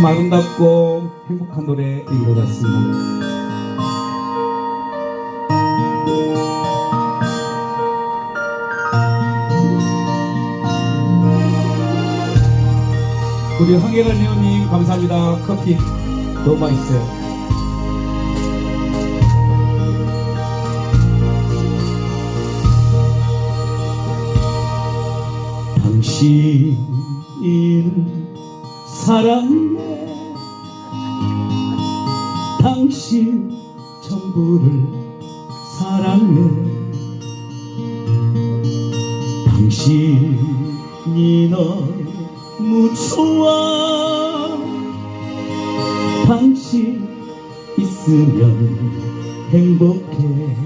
참 아름답고 행복한 노래인 것 같습니다. 우리 황예걸 배우님 감사합니다. 커피 너무 맛있어요. 당신은 사랑 당신 전부를 사랑해. 당신이 너무 좋아. 당신 있으면 행복해.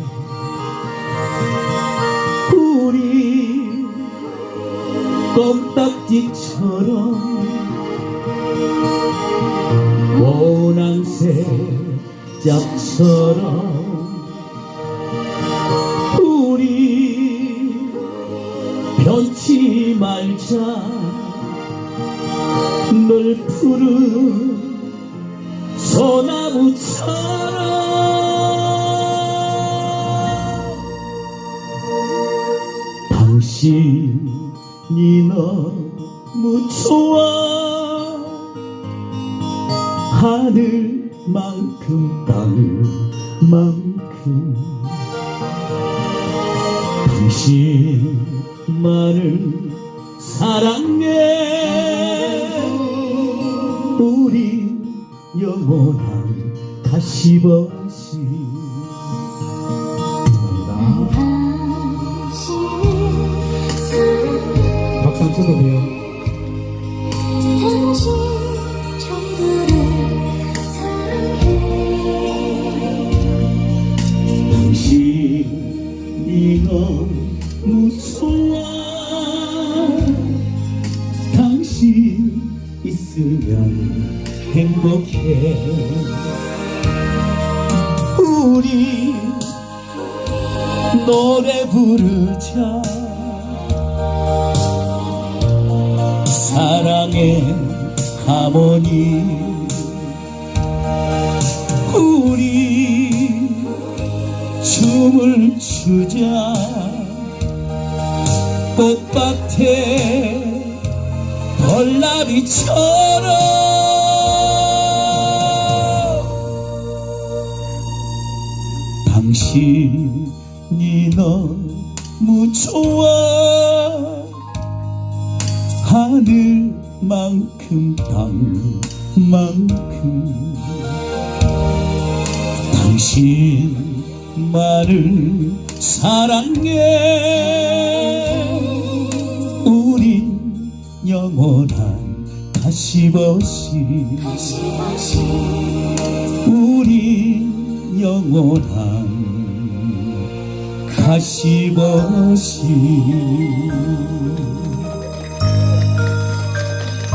우리 껌딱지처럼 모낭새 짝처럼 우리 변치 말자. 널 푸른 소나무처럼 당신이 너무 좋아. 하늘 만큼 땅만큼 당신만을 사랑해. 우리 영원한 다시 버시 감사합니다 박수 한번 쳐주세요 있으면 행복해. 우리 노래 부르자. 사랑의 하모니. 우리 춤을 추자. 꽃밭에 벌나비처럼 당신이 너무 좋아. 하늘만큼 땅만큼. 당신만을 사랑해 다시다시 우린 영원한 가시버시